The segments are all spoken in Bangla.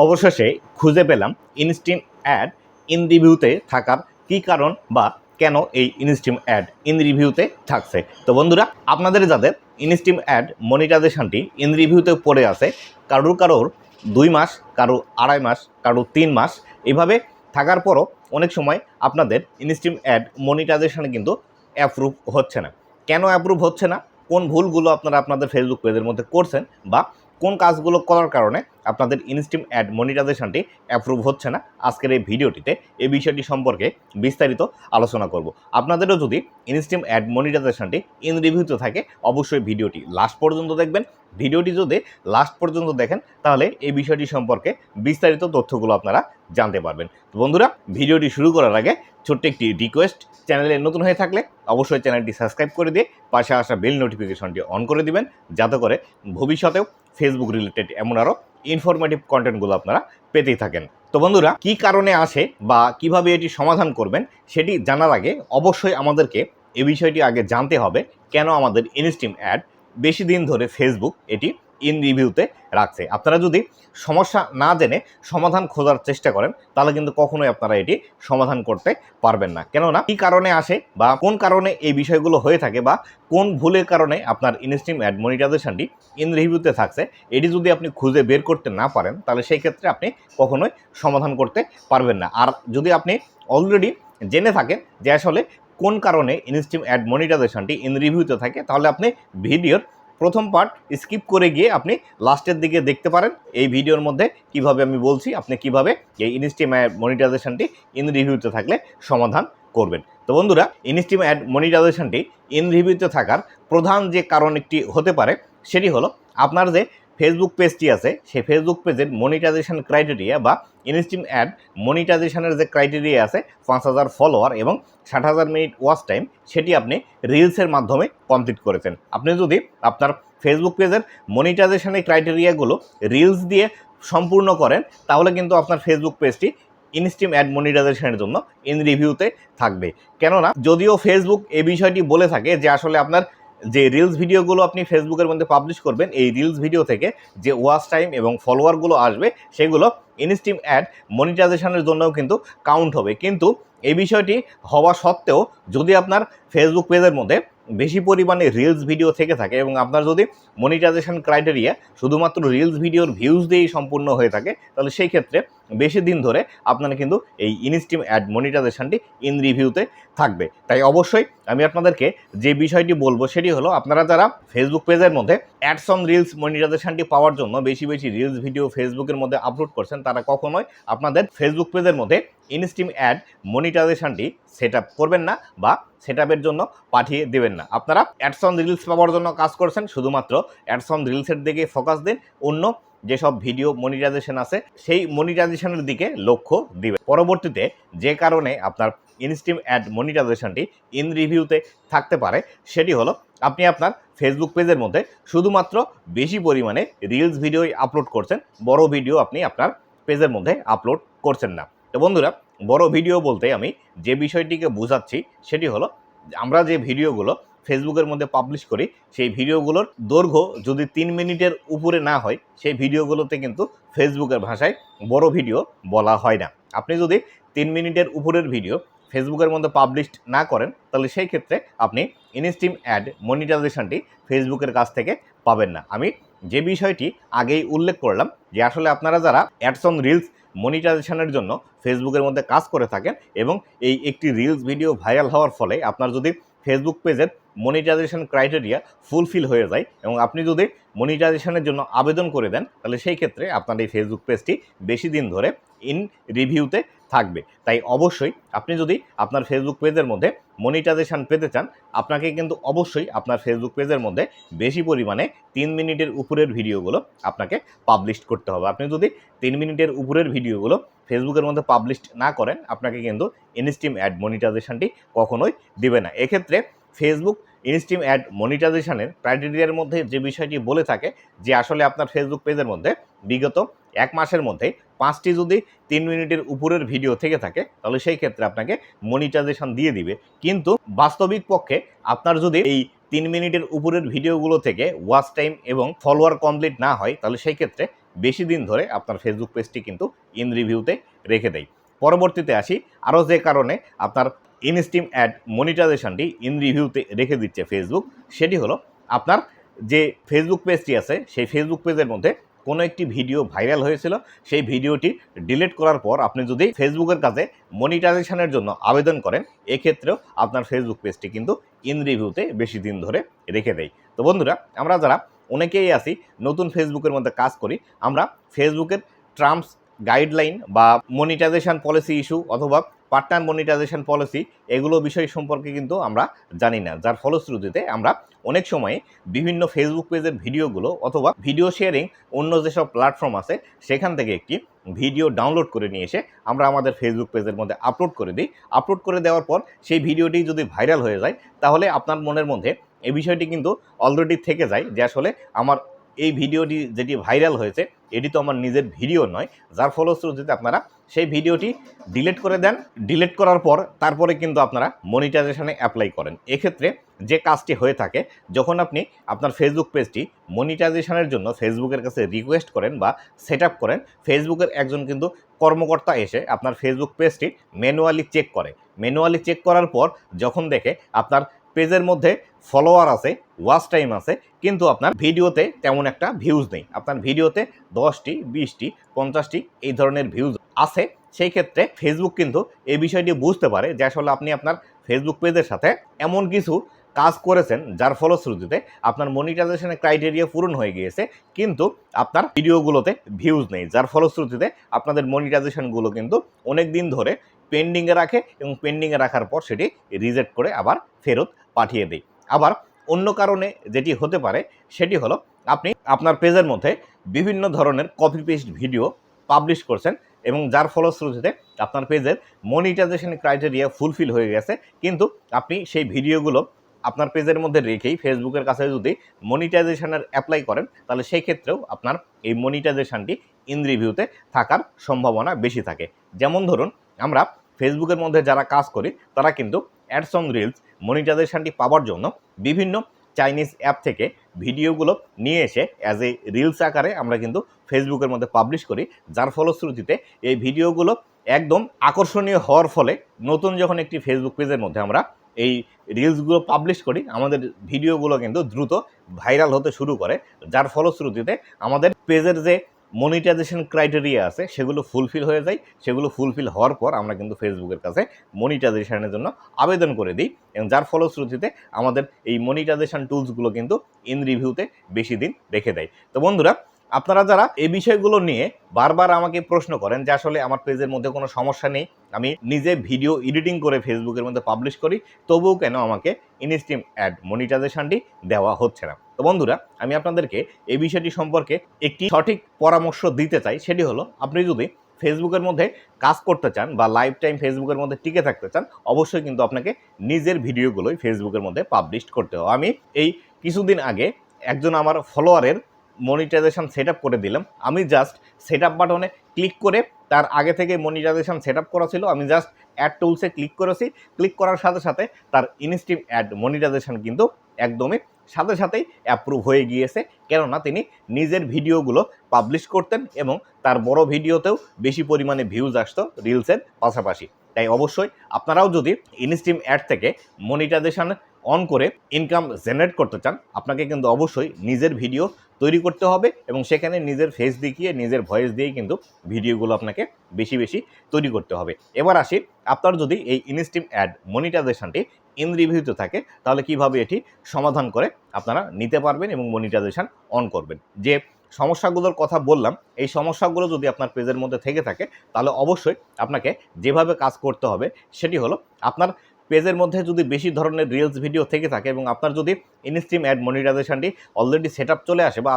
অবশেষে খুঁজে পেলাম ইনস্টিম অ্যাড ইন রিভিউতে থাকার কী কারণ বা কেন এই ইনস্টিম অ্যাড ইন রিভিউতে থাকছে। তো বন্ধুরা, আপনাদের যাদের ইনস্টিম অ্যাড মনিটাইজেশনটি ইন রিভিউতে পড়ে আছে, কারোর কারোর দুই মাস কারও আড়াই মাস কারও তিন মাস, এভাবে থাকার পরও অনেক সময় আপনাদের ইনস্টিম অ্যাড মনিটাইজেশনে কিন্তু অ্যাপ্রুভ হচ্ছে না। কেন অ্যাপ্রুভ হচ্ছে না? কোন ভুলগুলো আপনারা আপনাদের ফেসবুক পেজের মধ্যে করছেন বা কোন কাজগুলো করার কারণে আপনাদের ইনস্টিম অ্যাড মনিটাইজেশনটি অ্যাপ্রুভ হচ্ছে না, আজকের এই ভিডিওটিতে এই বিষয়টি সম্পর্কে বিস্তারিত আলোচনা করব। আপনাদেরও যদি ইনস্টিম অ্যাড মনিটাইজেশনটি ইন রিভিউতে থাকে, অবশ্যই ভিডিওটি লাস্ট পর্যন্ত দেখবেন। ভিডিওটি যদি লাস্ট পর্যন্ত দেখেন, তাহলে এই বিষয়টি সম্পর্কে বিস্তারিত তথ্যগুলো আপনারা জানতে পারবেন। তো বন্ধুরা, ভিডিওটি শুরু করার আগে ছোট্ট একটি রিকোয়েস্ট চ্যানেলে নতুন হয়ে থাকলে অবশ্যই চ্যানেলটি সাবস্ক্রাইব করে দিয়ে পাশে আসা বেল নোটিফিকেশনটি অন করে দিবেন, যাতে করে ভবিষ্যতেও ফেসবুক রিলেটেড এমন আরও ইনফরমেটিভ কন্টেন্টগুলো আপনারা পেতেই থাকেন। তো বন্ধুরা, কি কারণে আসে বা কীভাবে এটি সমাধান করবেন সেটি জানার আগে অবশ্যই আমাদেরকে এ বিষয়টি আগে জানতে হবে, কেন আমাদের ইনস্টিম অ্যাড বেশি দিন ধরে ফেসবুক এটি ইন রিভিউতে রাখছে। আপনারা যদি সমস্যা না জেনে সমাধান খোঁজার চেষ্টা করেন, তাহলে কিন্তু কখনোই আপনারা এটি সমাধান করতে পারবেন না। কেননা, কী কারণে আসে বা কোন কারণে এই বিষয়গুলো হয়ে থাকে বা কোন ভুলের কারণে আপনার ইনস্টিম অ্যাড মনিটাইজেশনটি ইন রিভিউতে থাকছে, এটি যদি আপনি খুঁজে বের করতে না পারেন, তাহলে সেই ক্ষেত্রে আপনি কখনোই সমাধান করতে পারবেন না। আর যদি আপনি অলরেডি জেনে থাকেন যে আসলে কোন কারণে ইনস্টিম অ্যাড মনিটাইজেশনটি ইন রিভিউতে থাকে, তাহলে আপনি ভিডিওর প্রথম পার্ট স্কিপ করে গিয়ে আপনি লাস্টের দিকে দেখতে পারেন এই ভিডিওর মধ্যে কীভাবে আমি বলছি, আপনি কীভাবে এই ইনস্টিম মনিটাইজেশনটি ইন রিভিউতে থাকলে সমাধান করবেন। তো বন্ধুরা ইনস্টিম অ্যাড মনিটাইজেশনটি ইন রিভিউতে থাকার প্রধান যে কারণ একটি হতে পারে, সেটি হলো আপনার যে ফেসবুক পেজটি আছে, সেই ফেসবুক পেজের মনিটাইজেশন ক্রাইটেরিয়া বা ইনস্টিম অ্যাড মনিটাইজেশনের যে ক্রাইটেরিয়া আছে, পাঁচ হাজার ফলোয়ার এবং ষাট হাজার মিনিট ওয়াচ টাইম সেটি আপনি রিলসের মাধ্যমে কমপ্লিট করেছেন। আপনি যদি আপনার ফেসবুক পেজের মনিটাইজেশনের ক্রাইটেরিয়াগুলো রিলস দিয়ে সম্পূর্ণ করেন, তাহলে কিন্তু আপনার ফেসবুক পেজটি ইনস্টিম অ্যাড মনিটাইজেশনের জন্য ইন রিভিউতে থাকবে। কেননা, যদিও ফেসবুক এই বিষয়টি বলে থাকে যে আসলে আপনার যে রিলস ভিডিওগুলো আপনি ফেসবুকের মধ্যে পাবলিশ করবেন, এই রিলস ভিডিও থেকে যে ওয়াচ টাইম এবং ফলোয়ারগুলো আসবে, সেগুলো ইনস্টিম অ্যাড মনিটাইজেশনের জন্যও কিন্তু কাউন্ট হবে। কিন্তু এই বিষয়টি হওয়া সত্ত্বেও যদি আপনার ফেসবুক পেজের মধ্যে বেশি পরিমাণে রিলস ভিডিও থেকে থাকে এবং আপনার যদি মনিটাইজেশন ক্রাইটেরিয়া শুধুমাত্র রিলস ভিডিওর ভিউজ দিয়েই সম্পূর্ণ হয়ে থাকে, তাহলে সেই ক্ষেত্রে বেশি দিন ধরে আপনারা কিন্তু এই ইনস্টিম অ্যাড মনিটাইজেশনটি ইন রিভিউতে থাকবে। তাই অবশ্যই আমি আপনাদেরকে যে বিষয়টি বলব সেটি হলো, আপনারা যারা ফেসবুক পেজের মধ্যে অ্যাডস অন রিলস মনিটাইজেশনটি পাওয়ার জন্য বেশি বেশি রিলস ভিডিও ফেসবুকের মধ্যে আপলোড করছেন, তারা কখনোই আপনাদের ফেসবুক পেজের মধ্যে ইনস্টিম অ্যাড মনিটাইজেশনটি সেট আপ করবেন না বা সেট আপের জন্য পাঠিয়ে দেবেন না। আপনারা অ্যাডস অন রিলস পাওয়ার জন্য কাজ করছেন, শুধুমাত্র অ্যাডস অন রিলসের দিকে ফোকাস দিন, অন্য যেসব ভিডিও মনিটাইজেশন আছে, সেই মনিটাইজেশনের দিকে লক্ষ্য দিবে। পরবর্তীতে যে কারণে আপনার ইনস্টিম অ্যাড মনিটাইজেশনটি ইন রিভিউতে থাকতে পারে, সেটি হলো আপনি আপনার ফেসবুক পেজের মধ্যে শুধুমাত্র বেশি পরিমাণে রিলস ভিডিওই আপলোড করছেন, বড় ভিডিও আপনি আপনার পেজের মধ্যে আপলোড করছেন না। তো বন্ধুরা, বড় ভিডিও বলতে আমি যে বিষয়টিকে বোঝাচ্ছি, সেটি হলো আমরা যে ভিডিওগুলো ফেসবুকের মধ্যে পাবলিশ করি, সেই ভিডিওগুলোর দৈর্ঘ্য যদি তিন মিনিটের উপরে না হয়, সেই ভিডিওগুলোতে কিন্তু ফেসবুকের ভাষায় বড় ভিডিও বলা হয় না। আপনি যদি তিন মিনিটের উপরের ভিডিও ফেসবুকের মধ্যে পাবলিশ না করেন, তাহলে সেই ক্ষেত্রে আপনি ইনস্টিম অ্যাড মনিটাইজেশনটি ফেসবুকের কাছ থেকে পাবেন না। আমি যে বিষয়টি আগেই উল্লেখ করলাম, যে আসলে আপনারা যারা অ্যাডস অন রিলস মনিটাইজেশনের জন্য ফেসবুকের মধ্যে কাজ করে থাকেন এবং এই একটি রিলস ভিডিও ভাইরাল হওয়ার ফলে আপনার যদি ফেসবুক পেজের মনিটাইজেশন ক্রাইটেরিয়া ফুলফিল হয়ে যায় এবং আপনি যদি মনিটাইজেশনের জন্য আবেদন করে দেন, তাহলে সেই ক্ষেত্রে আপনার এই ফেসবুক পেজটি বেশি দিন ধরে ইন রিভিউতে থাকবে। তাই অবশ্যই আপনি যদি আপনার ফেসবুক পেজের মধ্যে মনিটাইজেশান পেতে চান, আপনাকে কিন্তু অবশ্যই আপনার ফেসবুক পেজের মধ্যে বেশি পরিমাণে তিন মিনিটের উপরের ভিডিওগুলো আপনাকে পাবলিশ করতে হবে। আপনি যদি তিন মিনিটের উপরের ভিডিওগুলো ফেসবুকের মধ্যে পাবলিশ না করেন, আপনাকে কিন্তু ইনস্টিম অ্যাড মনিটাইজেশানটি কখনোই দিবে না। এক্ষেত্রে ফেসবুক ইনস্টিম অ্যাড মনিটাইজেশনের ক্রাইটেরিয়ার মধ্যে যে বিষয়টি বলে থাকে, যে আসলে আপনার ফেসবুক পেজের মধ্যে বিগত এক মাসের মধ্যে পাঁচটি যদি তিন মিনিটের উপরের ভিডিও থেকে থাকে, তাহলে সেই ক্ষেত্রে আপনাকে মনিটাইজেশন দিয়ে দিবে। কিন্তু বাস্তবিক পক্ষে আপনার যদি এই তিন মিনিটের উপরের ভিডিওগুলো থেকে ওয়াচ টাইম এবং ফলোয়ার কমপ্লিট না হয়, তাহলে সেই ক্ষেত্রে বেশি দিন ধরে আপনার ফেসবুক পেজটি কিন্তু ইন রিভিউতে রেখে দেয়। পরবর্তীতে আসি, আরও যে কারণে আপনার ইনস্টিম অ্যাড মনিটাইজেশনটি ইন রিভিউতে রেখে দিচ্ছে ফেসবুক সেটি হলো আপনার যে ফেসবুক পেজটি আছে, সেই ফেসবুক পেজের মধ্যে কোনো একটি ভিডিও ভাইরাল হয়েছিল, সেই ভিডিওটি ডিলিট করার পর আপনি যদি ফেসবুকের কাছে মনিটাইজেশনের জন্য আবেদন করেন, এক্ষেত্রেও আপনার ফেসবুক পেজটি কিন্তু ইন রিভিউতে বেশি দিন ধরে রেখে দেয়। তো বন্ধুরা, আমরা যারা অনেকেই আছি, নতুন ফেসবুকের মধ্যে কাজ করি, আমরা ফেসবুকের ট্রাম্পস গাইডলাইন বা মনিটাইজেশন পলিসি ইস্যু অথবা পার্টনার মনিটাইজেশন পলিসি এগুলো বিষয় সম্পর্কে কিন্তু আমরা জানি না। যার ফলশ্রুতিতে আমরা অনেক সময় বিভিন্ন ফেসবুক পেজের ভিডিওগুলো অথবা ভিডিও শেয়ারিং অন্য যেসব প্ল্যাটফর্ম আছে, সেখান থেকে একটি ভিডিও ডাউনলোড করে নিয়ে এসে আমরা আমাদের ফেসবুক পেজের মধ্যে আপলোড করে দিই। আপলোড করে দেওয়ার পর সেই ভিডিওটি যদি ভাইরাল হয়ে যায়, তাহলে আপনার মনের মধ্যে এই বিষয়টি কিন্তু অলরেডি থেকে যায় যে আসলে আমার এই ভিডিওটি যেটি ভাইরাল হয়েছে, এটি তো আমার নিজের ভিডিও নয়, যার ফলশ্রুতিতে আপনারা সেই ভিডিওটি ডিলিট করে দেন। ডিলিট করার পর তারপরে কিন্তু আপনারা মনিটাইজেশনে অ্যাপ্লাই করেন। এক্ষেত্রে যে কাজটি হয়ে থাকে, যখন আপনি আপনার ফেসবুক পেজটি মনিটাইজেশনের জন্য ফেসবুকের কাছে রিকোয়েস্ট করেন বা সেট করেন ফেসবুকের একজন কিন্তু কর্মকর্তা এসে আপনার ফেসবুক পেজটি ম্যানুয়ালি চেক করে। ম্যানুয়ালি চেক করার পর যখন দেখে আপনার পেজের মধ্যে ফলোয়ার আছে ওয়াচ টাইম আছে, কিন্তু আপনার ভিডিওতে তেমন একটা ভিউজ নেই। আপনার ভিডিওতে দশটি, বিশটি, পঞ্চাশটি এই ধরনের ভিউজ আছে। সেই ক্ষেত্রে ফেসবুক কিন্তু এই বিষয়টি বুঝতে পারে যে আসলে আপনি আপনার ফেসবুক পেজের সাথে এমন কিছু কাজ করেছেন যার ফলশ্রুতিতে আপনার মনিটাইজেশনের ক্রাইটেরিয়া পূরণ হয়ে গিয়েছে, কিন্তু আপনার ভিডিওগুলোতে ভিউজ নেই, যার ফলশ্রুতিতে আপনাদের মনিটাইজেশনগুলো কিন্তু অনেক দিন ধরে পেন্ডিংয়ে রাখে এবং পেন্ডিংয়ে রাখার পর সেটি রিজেক্ট করে আবার ফেরত পাঠিয়ে দেয়। আবার অন্য কারণে যেটি হতে পারে সেটি হলো আপনি আপনার পেজের মধ্যে বিভিন্ন ধরনের কপি পেস্ট ভিডিও পাবলিশ করছেন এবং যার ফলশ্রুতিতে আপনার পেজের মনিটাইজেশন ক্রাইটেরিয়া ফুলফিল হয়ে গেছে। কিন্তু আপনি সেই ভিডিওগুলো আপনার পেজের মধ্যে রেখেই ফেসবুকের কাছে যদি মনিটাইজেশনের অ্যাপ্লাই করেন, তাহলে সেই ক্ষেত্রেও আপনার এই মনিটাইজেশনটি ইন রিভিউতে থাকার সম্ভাবনা বেশি থাকে। যেমন ধরুন, আমরা ফেসবুকের মধ্যে যারা কাজ করি, তারা কিন্তু অ্যাডস অন রিলস মনিটাইজেশনটি পাওয়ার জন্য বিভিন্ন চাইনিজ অ্যাপ থেকে ভিডিওগুলো নিয়ে এসে অ্যাজ এ রিলস আকারে আমরা কিন্তু ফেসবুকের মধ্যে পাবলিশ করি। যার ফলশ্রুতিতে এই ভিডিওগুলো একদম আকর্ষণীয় হওয়ার ফলে নতুন যখন একটি ফেসবুক পেজের মধ্যে আমরা এই রিলসগুলো পাবলিশ করি, আমাদের ভিডিওগুলো কিন্তু দ্রুত ভাইরাল হতে শুরু করে। যার ফলশ্রুতিতে আমাদের পেজের যে মনিটাইজেশন ক্রাইটেরিয়া আছে, সেগুলো ফুলফিল হয়ে যায়। সেগুলো ফুলফিল হওয়ার পর আমরা কিন্তু ফেসবুকের কাছে মনিটাইজেশনের জন্য আবেদন করে দিই। এবং যার ফলশ্রুতিতে আমাদের এই মনিটাইজেশন টুলসগুলো কিন্তু ইন রিভিউতে বেশি দিন রেখে দেয়। তো বন্ধুরা আপনারা যারা এই বিষয়গুলো নিয়ে বারবার আমাকে প্রশ্ন করেন যে আসলে আমার পেজের মধ্যে কোনো সমস্যা নেই, আমি নিজে ভিডিও এডিটিং করে ফেসবুকের মধ্যে পাবলিশ করি, তবুও কেন আমাকে ইনস্টিম অ্যাড মনিটাইজেশনটি দেওয়া হচ্ছে না? তো বন্ধুরা, আমি আপনাদেরকে এই বিষয়টি সম্পর্কে একটি সঠিক পরামর্শ দিতে চাই, সেটি হলো আপনি যদি ফেসবুকের মধ্যে কাজ করতে চান বা লাইফ টাইম ফেসবুকের মধ্যে টিকে থাকতে চান, অবশ্যই কিন্তু আপনাকে নিজের ভিডিওগুলোই ফেসবুকের মধ্যে পাবলিশ করতে হবে। আমি এই কিছুদিন আগে একজন আমার ফলোয়ারের মনিটাইজেশন সেট করে দিলাম। আমি জাস্ট সেট বাটনে ক্লিক করে তার আগে থেকে মনিটাইজেশন সেট আপ করা ছিল। আমি জাস্ট অ্যাড টুলসে ক্লিক করেছি। ক্লিক করার সাথে সাথে তার ইনস্টিম অ্যাড মনিটাইজেশন কিন্তু একদমই সাথে সাথেই অ্যাপ্রুভ হয়ে গিয়েছে। কেননা তিনি নিজের ভিডিওগুলো পাবলিশ করতেন এবং তার বড় ভিডিওতেও বেশি পরিমাণে ভিউজ আসতো রিলসের পাশাপাশি। তাই অবশ্যই আপনারাও যদি ইনস্টিম অ্যাড থেকে মনিটাইজেশন অন করে ইনকাম জেনারেট করতে চান, আপনাকে কিন্তু অবশ্যই নিজের ভিডিও তৈরি করতে হবে এবং সেখানে নিজের ফেস দেখিয়ে, নিজের ভয়েস দিয়েই কিন্তু ভিডিওগুলো আপনাকে বেশি বেশি তৈরি করতে হবে। এবার আসি, আপনার যদি এই ইনস্টিম অ্যাড মনিটাইজেশনটি ইন রিভিউতে থাকে, তাহলে কীভাবে এটি সমাধান করে আপনারা নিতে পারবেন এবং মনিটাইজেশন অন করবেন? যে সমস্যাগুলোর কথা বললাম, এই সমস্যাগুলো যদি আপনার পেজের মধ্যে থেকে থাকে, তাহলে অবশ্যই আপনাকে যেভাবে কাজ করতে হবে, সেটি হলো আপনার পেজের মধ্যে যদি বেশি ধরনের রিলস ভিডিও থেকে থাকে এবং আপনার যদি ইনস্ট্রিম অ্যাড মনিটাইজেশনটি অলরেডি সেট চলে আসে বা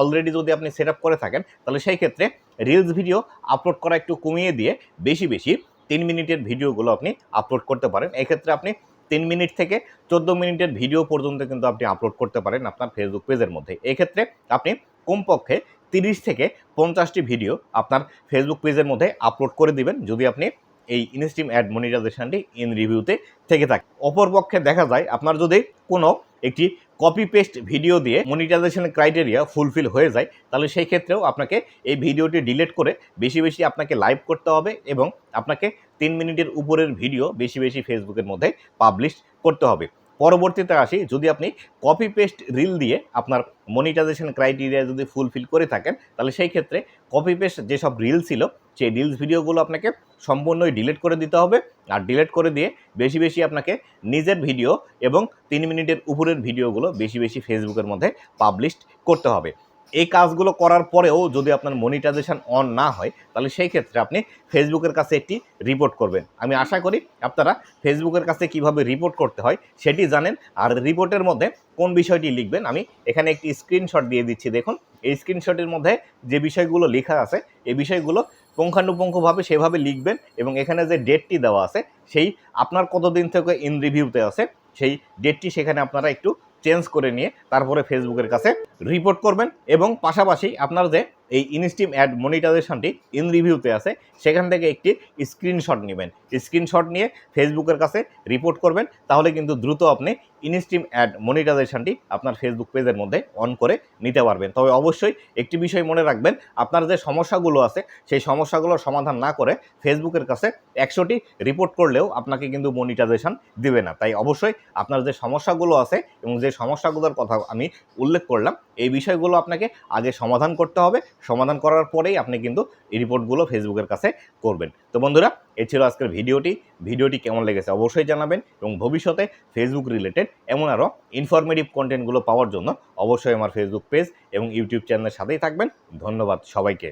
অলরেডি যদি আপনি সেট করে থাকেন, তাহলে সেই ক্ষেত্রে রিলস ভিডিও আপলোড করা একটু কমিয়ে দিয়ে বেশি বেশি তিন মিনিটের ভিডিওগুলো আপনি আপলোড করতে পারেন। এক্ষেত্রে আপনি তিন মিনিট থেকে চোদ্দ মিনিটের ভিডিও পর্যন্ত কিন্তু আপনি আপলোড করতে পারেন আপনার ফেসবুক পেজের মধ্যে। এক্ষেত্রে আপনি কমপক্ষে তিরিশ থেকে পঞ্চাশটি ভিডিও আপনার ফেসবুক পেজের মধ্যে আপলোড করে দিবেন। যদি আপনি এই ইনস্টিম অ্যাড মনিটাইজেশনটি ইন রিভিউতে থেকে থাকে। অপরপক্ষে দেখা যায়, আপনার যদি কোনো একটি কপি পেস্ট ভিডিও দিয়ে মনিটাইজেশনের ক্রাইটেরিয়া ফুলফিল হয়ে যায়, তাহলে সেই ক্ষেত্রেও আপনাকে এই ভিডিওটি ডিলিট করে বেশি বেশি আপনাকে লাইভ করতে হবে এবং আপনাকে তিন মিনিটের উপরের ভিডিও বেশি বেশি ফেসবুকের মধ্যে পাবলিশ করতে হবে। পরবর্তীতে আসি, যদি আপনি কপি পেস্ট রিল দিয়ে আপনার মনিটাইজেশন ক্রাইটেরিয়া যদি ফুলফিল করে থাকেন, তাহলে সেই ক্ষেত্রে কপি পেস্ট যেসব রিল ছিল, সেই রিলস ভিডিওগুলো আপনাকে সম্পূর্ণই ডিলিট করে দিতে হবে। আর ডিলিট করে দিয়ে বেশি বেশি আপনাকে নিজের ভিডিও এবং তিন মিনিটের উপরের ভিডিওগুলো বেশি বেশি ফেসবুকের মধ্যে পাবলিশ করতে হবে। এই কাজগুলো করার পরেও যদি আপনার মনিটাইজেশন অন না হয়, তাহলে সেই ক্ষেত্রে আপনি ফেসবুকের কাছে একটি রিপোর্ট করবেন। আমি আশা করি আপনারা ফেসবুকের কাছে কীভাবে রিপোর্ট করতে হয় সেটি জানেন। আর রিপোর্টের মধ্যে কোন বিষয়টি লিখবেন, আমি এখানে একটি স্ক্রিনশট দিয়ে দিচ্ছি। দেখুন, এই স্ক্রিনশটের মধ্যে যে বিষয়গুলো লেখা আছে, এই বিষয়গুলো পুঙ্খানুপুঙ্খভাবে সেভাবে লিখবেন এবং এখানে যে ডেটটি দেওয়া আছে, সেই আপনার কতদিন থেকে ইন রিভিউতে আছে, সেই ডেটটি সেখানে আপনারা একটু চেঞ্জ করে নিয়ে তারপরে ফেসবুকের কাছে রিপোর্ট করবেন এবং পাশাপাশি আপনার যে এই ইনস্টিম অ্যাড মনিটাইজেশনটি ইন রিভিউতে আছে, সেখান থেকে একটি স্ক্রিনশট নেবেন। স্ক্রিনশট নিয়ে ফেসবুকের কাছে রিপোর্ট করবেন, তাহলে কিন্তু দ্রুত আপনি ইনস্টিম অ্যাড মনিটাইজেশনটি আপনার ফেসবুক পেজের মধ্যে অন করে নিতে পারবেন। তবে অবশ্যই একটি বিষয় মনে রাখবেন, আপনার যে সমস্যাগুলো আছে, সেই সমস্যাগুলোর সমাধান না করে ফেসবুকের কাছে একশোটি রিপোর্ট করলেও আপনাকে কিন্তু মনিটাইজেশন দিবে না। তাই অবশ্যই আপনার যে সমস্যাগুলো আছে এবং যে সমস্যাগুলোর কথা আমি উল্লেখ করলাম, এই বিষয়গুলো আপনাকে আগে সমাধান করতে হবে। সমাধান করার পরেই আপনি কিন্তু এই রিপোর্টগুলো ফেসবুকের কাছে করবেন। তো বন্ধুরা এ ছিল আজকের ভিডিওটি। ভিডিওটি কেমন লেগেছে অবশ্যই জানাবেন এবং ভবিষ্যতে ফেসবুক রিলেটেড এমন আরও ইনফরমেটিভ কন্টেন্টগুলো পাওয়ার জন্য অবশ্যই আমার ফেসবুক পেজ এবং ইউটিউব চ্যানেলের সাথেই থাকবেন। ধন্যবাদ সবাইকে।